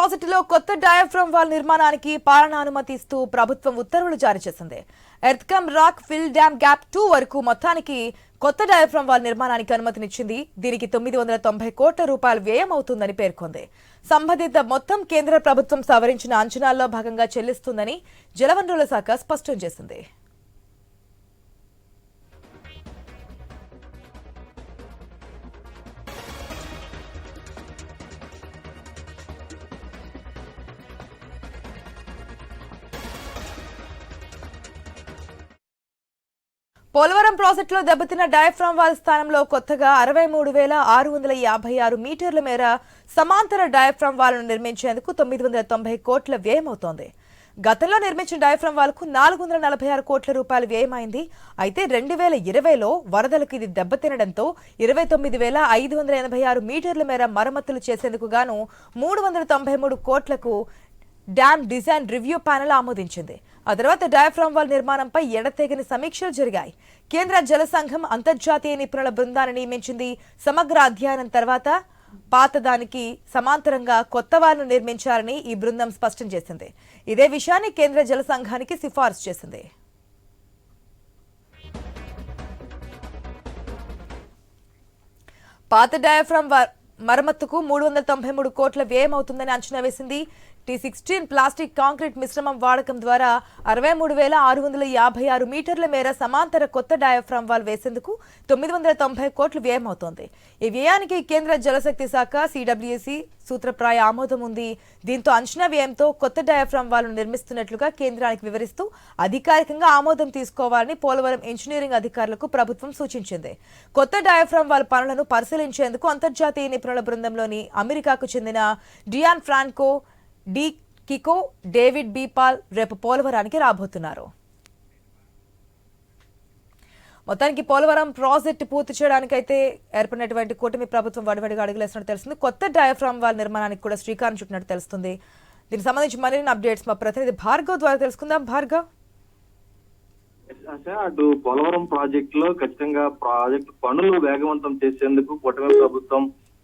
ప్రాజెక్టులో కొత్త diaphragm wall నిర్మాణానికి పాలనా అనుమతి ఇస్తూ ప్రభుత్వం ఉత్తర్వులు జారీ చేసింది. Earth cum rock fill dam gap two వరకు మొత్తానికి కొత్త డయాఫ్రమ్ వాల్ నిర్మాణానికి అనుమతినిచ్చింది. దీనికి తొమ్మిది వందల తొంభై కోట్ల రూపాయలు వ్యయం అవుతుందని పేర్కొంది. సంబంధిత మొత్తం కేంద్ర ప్రభుత్వం సవరించిన అంచనాల్లో భాగంగా చెల్లిస్తుందని జలవనరుల శాఖ స్పష్టం చేసింది. పోలవరం ప్రాజెక్టులో దెబ్బతిన్న డయాఫ్రామ్ వాల్ స్థానంలో కొత్తగా అరవై మూడు వేల ఆరు వందల యాభై ఆరు మీటర్ల మేర సమాంతర డయాఫ్రామ్ వాల్ను నిర్మించేందుకు తొమ్మిది వందల తొంభై కోట్ల వ్యయమవుతోంది. గతంలో నిర్మించిన డయాఫ్రామ్ వాల్కు నాలుగు వందల నలభై ఆరు కోట్ల రూపాయలు వ్యయమైంది. అయితే రెండు వేల ఇరవైలో వరదలకు ఇది దెబ్బతినడంతో ఇరవై తొమ్మిది వేల ఐదు వందల ఎనభై ఆరు మీటర్ల మేర మరమ్మతులు చేసేందుకు గాను మూడు వందల తొంభై మూడు కోట్లకు డ్యామ్ డిజైన్ రివ్యూ ప్యానెల్ ఆమోదించింది. ఆ తర్వాత డయాఫ్రామ్ వాల్ నిర్మాణంపై ఎడతెగని సమీక్షలు జరిగాయి. కేంద్ర జల సంఘం అంతర్జాతీయ నిపుణుల బృందాన్ని నియమించింది. సమగ్ర అధ్యయనం తర్వాత పాతదానికి సమాంతరంగా కొత్త వాల్ను నిర్మించాలని ఈ బృందం స్పష్టం చేసింది. ఇదే విషయాన్ని కేంద్ర జల సంఘానికి సిఫార్సు చేసింది. పాత డయాఫ్రామ్ మరమ్మతుకు మూడు వందల తొంభై మూడు కోట్ల వ్యయం అవుతుందని అంచనా వేసింది. టీ సిక్స్టీన్ ప్లాస్టిక్ కాంక్రీట్ మిశ్రమం వాడకం ద్వారా అరవై మూడు వేల ఆరు వందల యాభై ఆరు మీటర్ల మేర సమాంతర కొత్త డయాఫ్రామ్ వాల్ వేసేందుకు తొమ్మిది వందల తొంభై కోట్లు వ్యయం అవుతోంది ఈ వ్యయానికి కేంద్ర జలశక్తి శాఖ సిడబ్ల్యూసి సూత్రప్రాయ ఆమోదం ఉంది. దీంతో అంచనా వ్యయంతో కొత్త డయాఫ్రామ్ వాల్ను నిర్మిస్తున్నట్లుగా కేంద్రానికి వివరిస్తూ అధికారికంగా ఆమోదం తీసుకోవాలని పోలవరం ఇంజనీరింగ్ అధికారులకు ప్రభుత్వం సూచించింది. కొత్త డయాఫ్రామ్ వాల్ పనులను పరిశీలించేందుకు అంతర్జాతీయ నిపుణుల బృందంలోని అమెరికాకు చెందిన డియాన్ ఫ్రాన్కో డి కికో డేవిడ్ బీపాల్ రేపు పోలవరానికి రాబోతున్నారు. మొత్తానికి పోలవరం ప్రాజెక్టు పూర్తి చేయడానికైతే ఏర్పడినటువంటి కూటమి ప్రభుత్వం వడివడిగా అడుగులేసినట్టు తెలుస్తుంది. కొత్త డయాఫ్రామ్ వాల్ నిర్మాణానికి కూడా శ్రీకారం చుట్టినట్టు తెలుస్తుంది. దీనికి సంబంధించి మరిన్ని అప్డేట్స్ మా ప్రతినిధి భార్గవ్ ద్వారా తెలుసుకుందాం. భార్గవ్? అటు పోలవరం ప్రాజెక్ట్లో ఖచ్చితంగా ప్రాజెక్ట్ పనులు వేగవంతం చేసేందుకు కూటమి ప్రభుత్వం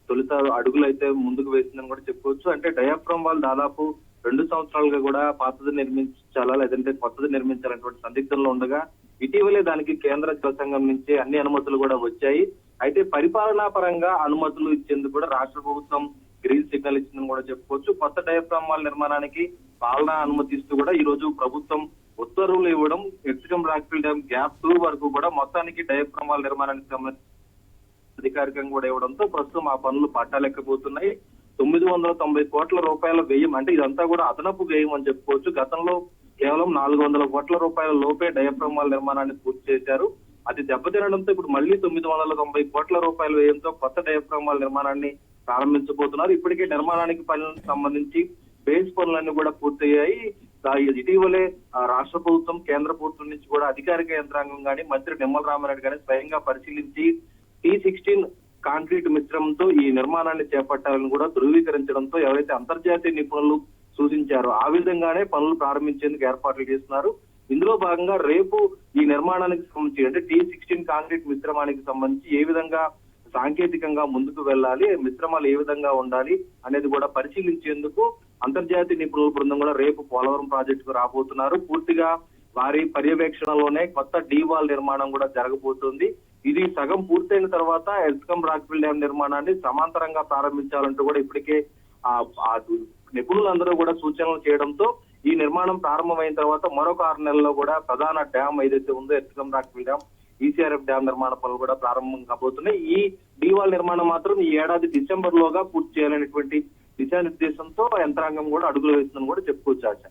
తొలుత అడుగులు అయితే ముందుకు వేసిందని కూడా చెప్పుకోవచ్చు. అంటే డయాఫ్రామ్ వాల్ దాదాపు రెండు సంవత్సరాలుగా కూడా పాతది నిర్మించాలా లేదంటే కొత్తది నిర్మించాలనేటువంటి సందిగ్ధంలో ఉండగా ఇటీవలే దానికి కేంద్ర జలసంఘం నుంచి అన్ని అనుమతులు కూడా వచ్చాయి. అయితే పరిపాలనా పరంగా అనుమతులు ఇచ్చేందుకు కూడా రాష్ట్ర ప్రభుత్వం గ్రీన్ సిగ్నల్ ఇచ్చిందని కూడా చెప్పుకోవచ్చు. కొత్త డయాఫ్రామ్ వాల్ నిర్మాణానికి పాలన అనుమతిస్తూ కూడా ఈ రోజు ప్రభుత్వం ఉత్తర్వులు ఇవ్వడం ఎక్స్టమ్ రాక్ఫిల్ డ్యామ్ గ్యాప్ టూ వరకు కూడా మొత్తానికి డయాఫ్రామ్ వాల్ నిర్మాణానికి సంబంధించి అధికారికంగా కూడా ఇవ్వడంతో ప్రస్తుతం ఆ పనులు పట్టాలెక్కబోతున్నాయి తొమ్మిది వందల తొంభై కోట్ల రూపాయల వ్యయం అంటే ఇదంతా కూడా అదనపు వ్యయం అని చెప్పుకోవచ్చు. గతంలో కేవలం నాలుగు వందల కోట్ల రూపాయల లోపే డయాఫ్రామ్ నిర్మాణాన్ని పూర్తి చేశారు. అది దెబ్బతినడంతో ఇప్పుడు మళ్ళీ తొమ్మిది వందల తొంభై కోట్ల రూపాయల వ్యయంతో కొత్త డయాఫ్రామ్ నిర్మాణాన్ని ప్రారంభించబోతున్నారు. ఇప్పటికే నిర్మాణానికి పనులకు సంబంధించి బేస్ పనులన్నీ కూడా పూర్తయ్యాయి. ఇటీవలే ఆ, రాష్ట్ర ప్రభుత్వం కేంద్ర ప్రభుత్వం నుంచి కూడా అధికారిక యంత్రాంగం గాని మంత్రి నిమ్మల రామారెడ్డి గాని స్వయంగా పరిశీలించి టీ సిక్స్టీన్ కాంక్రీట్ మిశ్రమంతో ఈ నిర్మాణాన్ని చేపట్టాలని కూడా ధృవీకరించడంతో ఎవరైతే అంతర్జాతీయ నిపుణులు సూచించారు. ఆ విధంగానే పనులు ప్రారంభించేందుకు ఏర్పాట్లు చేస్తున్నారు. ఇందులో భాగంగా రేపు ఈ నిర్మాణానికి సంబంధించి అంటే టీ సిక్స్టీన్ కాంక్రీట్ మిశ్రమానికి సంబంధించి ఏ విధంగా సాంకేతికంగా ముందుకు వెళ్ళాలి మిశ్రమాలు ఏ విధంగా ఉండాలి అనేది కూడా పరిశీలించేందుకు అంతర్జాతీయ నిపుణుల బృందం కూడా రేపు పోలవరం ప్రాజెక్టుకు రాబోతున్నారు. పూర్తిగా వారి పర్యవేక్షణలోనే కొత్త డీవాల్ నిర్మాణం కూడా జరగబోతుంది. ఇది సగం పూర్తయిన తర్వాత ఎస్కం రాక్ఫిల్ డ్యామ్ నిర్మాణాన్ని సమాంతరంగా ప్రారంభించాలంటూ కూడా ఇప్పటికే ఆ నిపుణులందరూ కూడా సూచనలు చేయడంతో ఈ నిర్మాణం ప్రారంభమైన తర్వాత మరొక ఆరు నెలల్లో కూడా ప్రధాన డ్యామ్ ఏదైతే ఉందో ఎస్కం రాక్ఫిల్ డ్యామ్ ఈసీఆర్ఎఫ్ డ్యామ్ నిర్మాణ పనులు కూడా ప్రారంభం కాబోతున్నాయి. ఈ డీవాల్ నిర్మాణం మాత్రం ఈ ఏడాది డిసెంబర్ లోగా పూర్తి చేయాలనేటువంటి దిశానిర్దేశంతో యంత్రాంగం కూడా అడుగులు వేస్తుందని కూడా చెప్పుకోవచ్చు ఆశ.